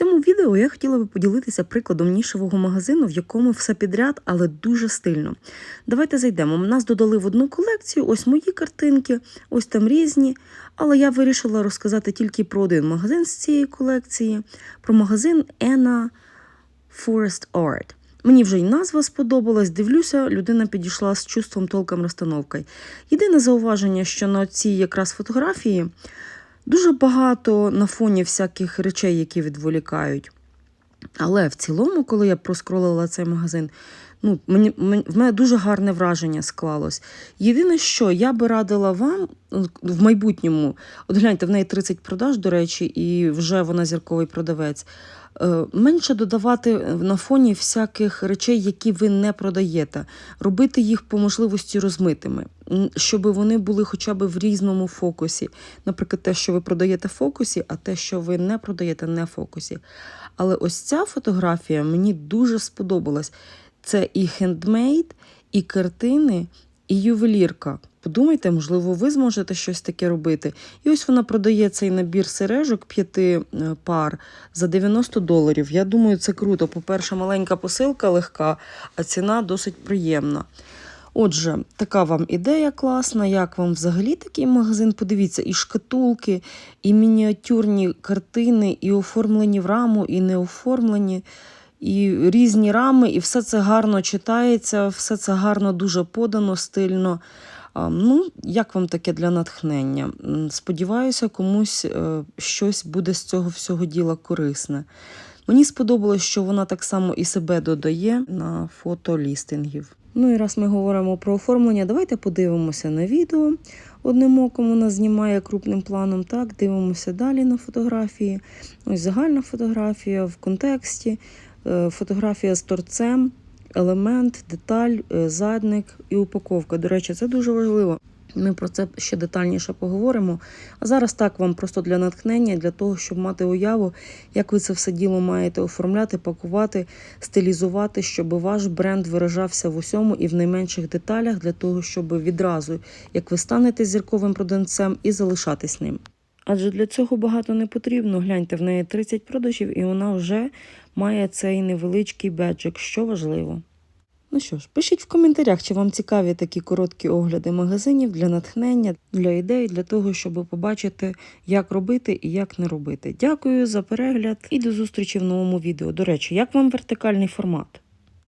цьому відео я хотіла би поділитися прикладом нішевого магазину, в якому все підряд, але дуже стильно. Давайте зайдемо. Нас додали в одну колекцію, ось мої картинки, ось там різні. Але я вирішила розказати тільки про один магазин з цієї колекції, про магазин Anna Forest Art. Мені вже й назва сподобалась. Дивлюся, людина підійшла з чувством толком розстановкою. Єдине зауваження, що на цій якраз фотографії дуже багато на фоні всяких речей, які відволікають. Але в цілому, коли я проскролила цей магазин, ну, мені, мені, в мене дуже гарне враження склалось. Єдине, що я би радила вам в майбутньому, от гляньте, в неї 30 продаж, до речі, і вже вона зірковий продавець. Е, Менше додавати на фоні всяких речей, які ви не продаєте, робити їх по можливості розмитими, щоб вони були хоча б в різному фокусі. Наприклад, те, що ви продаєте в фокусі, а те, що ви не продаєте, не в фокусі. Але ось ця фотографія мені дуже сподобалась. Це і хендмейд, і картини, і ювелірка. Подумайте, можливо, ви зможете щось таке робити. І ось вона продає цей набір сережок п'яти е, пар за 90 доларів. Я думаю, це круто. По-перше, маленька посилка легка, а ціна досить приємна. Отже, така вам ідея класна. Як вам взагалі такий магазин? Подивіться, і шкатулки, і мініатюрні картини, і оформлені в раму, і не оформлені і різні рами, і все це гарно читається, все це гарно дуже подано, стильно. Ну, Як вам таке для натхнення? Сподіваюся, комусь е, щось буде з цього всього діла корисне. Мені сподобалось, що вона так само і себе додає на фото лістингів. Ну і раз ми говоримо про оформлення, давайте подивимося на відео. Одним оком вона знімає крупним планом. Так, дивимося далі на фотографії. Ось загальна фотографія в контексті. Е, фотографія з торцем, елемент, деталь, е, задник і упаковка. До речі, це дуже важливо. Ми про це ще детальніше поговоримо. А зараз так вам просто для натхнення, для того, щоб мати уяву, як ви це все діло маєте оформляти, пакувати, стилізувати, щоб ваш бренд виражався в усьому і в найменших деталях, для того, щоб відразу, як ви станете зірковим продавцем, і залишатись ним. Адже для цього багато не потрібно. Гляньте, в неї 30 продажів, і вона вже має цей невеличкий беджик, що важливо. Ну що ж, пишіть в коментарях, чи вам цікаві такі короткі огляди магазинів для натхнення, для ідей, для того, щоб побачити, як робити і як не робити. Дякую за перегляд і до зустрічі в новому відео. До речі, як вам вертикальний формат?